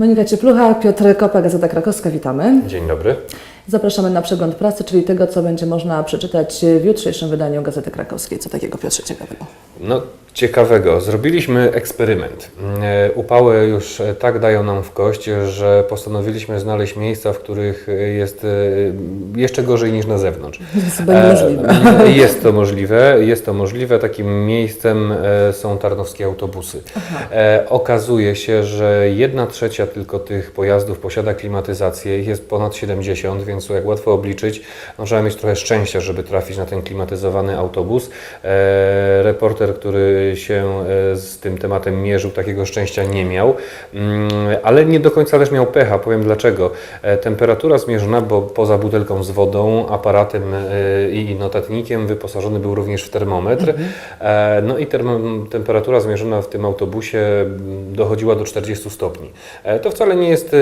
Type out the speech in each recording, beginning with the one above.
Monika Cieplucha, Piotr Kopa, Gazeta Krakowska, witamy. Dzień dobry. Zapraszamy na przegląd prasy, czyli tego, co będzie można przeczytać w jutrzejszym wydaniu Gazety Krakowskiej. Co takiego, Piotrze, ciekawego? No, ciekawego. Zrobiliśmy eksperyment. E, Upały już e, tak dają nam w kość, że postanowiliśmy znaleźć miejsca, w których e, jest jeszcze gorzej niż na zewnątrz. Jest. E, Jest to możliwe. Jest to możliwe. Takim miejscem są tarnowskie autobusy. E, Okazuje się, że jedna trzecia tylko tych pojazdów posiada klimatyzację. Ich jest ponad 70, więc jak łatwo obliczyć, no, trzeba mieć trochę szczęścia, żeby trafić na ten klimatyzowany autobus. E, Reporter, który się e, z tym tematem mierzył, takiego szczęścia nie miał, Mm, ale nie do końca też miał pecha. Powiem dlaczego. E, Temperatura zmierzona, bo poza butelką z wodą, aparatem e, i notatnikiem wyposażony był również w termometr. E, No i termo- temperatura zmierzona w tym autobusie mm, dochodziła do 40 stopni. To wcale nie jest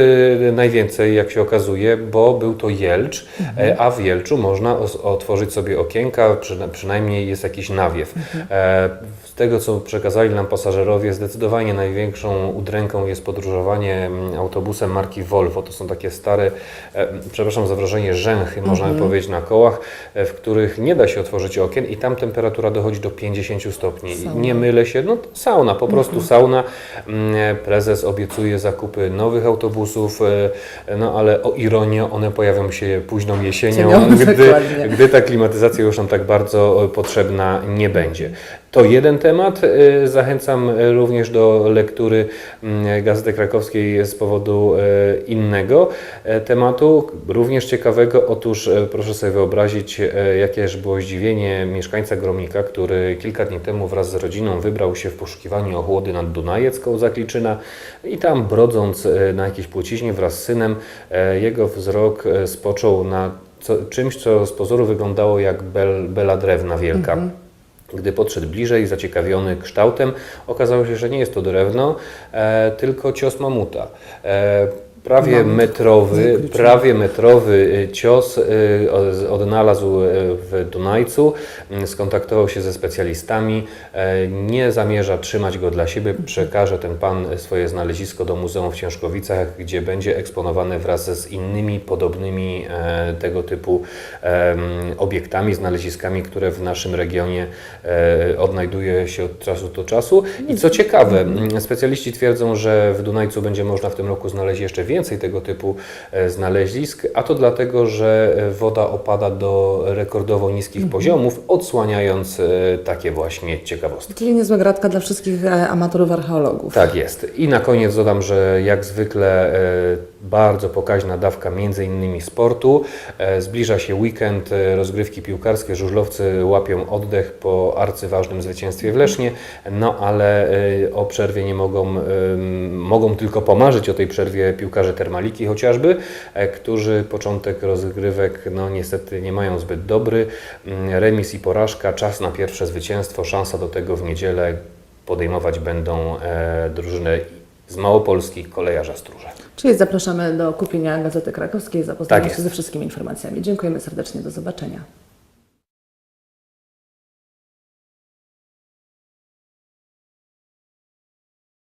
najwięcej, jak się okazuje, bo był to Jelcz, e, a w Jelczu można otworzyć sobie okienka, przyna- przynajmniej jest jakiś nawiew. E, Z tego, co przekazali nam pasażerowie, zdecydowanie największą udręką jest podróżowanie mm, autobusem marki Volvo. To są takie stare, e, przepraszam za wrażenie, rzęchy, można by powiedzieć, na kołach, e, w których nie da się otworzyć okien i tam temperatura dochodzi do 50 stopni. Sauna. Nie mylę się, no sauna, po prostu sauna. Mm, Prezes obiecuje zakupy nowych autobusów, e, no ale o ironię, one pojawią się późną jesienią, gdy, dokładnie. gdy ta klimatyzacja już nam tak bardzo e, potrzebna nie będzie. To jeden temat. E, Zachęcam e, również do lektury mm, Gazety Krakowskiej z powodu e, innego e, tematu, również ciekawego. Otóż e, proszę sobie wyobrazić, e, jakież było zdziwienie mieszkańca Gromnika, który kilka dni temu wraz z rodziną wybrał się w poszukiwaniu ochłody nad Dunajec koło Zakliczyna i tam brodząc na jakiejś płciźnie wraz z synem, jego wzrok spoczął na co, czymś, co z pozoru wyglądało jak bel, bela drewna wielka. Gdy podszedł bliżej, zaciekawiony kształtem, okazało się, że nie jest to drewno, e, tylko cios mamuta. Prawie metrowy, prawie metrowy cios o- odnalazł e, w Dunajcu, m, skontaktował się ze specjalistami, e, nie zamierza trzymać go dla siebie, przekaże ten pan swoje znalezisko do Muzeum w Ciężkowicach, gdzie będzie eksponowane wraz z innymi podobnymi e, tego typu obiektami, znaleziskami, które w naszym regionie e, odnajduje się od czasu do czasu. I co ciekawe, m, specjaliści twierdzą, że w Dunajcu będzie można w tym roku znaleźć jeszcze więcej tego typu e, znalezisk, a to dlatego, że e, woda opada do rekordowo niskich poziomów, odsłaniając e, takie właśnie ciekawostki. Czyli niezła gratka dla wszystkich amatorów archeologów. Tak jest. I na koniec dodam, że jak zwykle bardzo pokaźna dawka między innymi sportu. E, zbliża się weekend, e, rozgrywki piłkarskie, żużlowcy łapią oddech po arcyważnym zwycięstwie w Lesznie, no ale e, o przerwie nie mogą, mogą tylko pomarzyć o tej przerwie piłkarze Termaliki chociażby, którzy początek rozgrywek no niestety nie mają zbyt dobry. Mm, Remis i porażka, czas na pierwsze zwycięstwo, szansa do tego w niedzielę podejmować będą drużyny z Małopolski, kolejarza Stróże. Czyli zapraszamy do kupienia Gazety Krakowskiej, zapoznania Tak się ze wszystkimi informacjami. Dziękujemy serdecznie, do zobaczenia.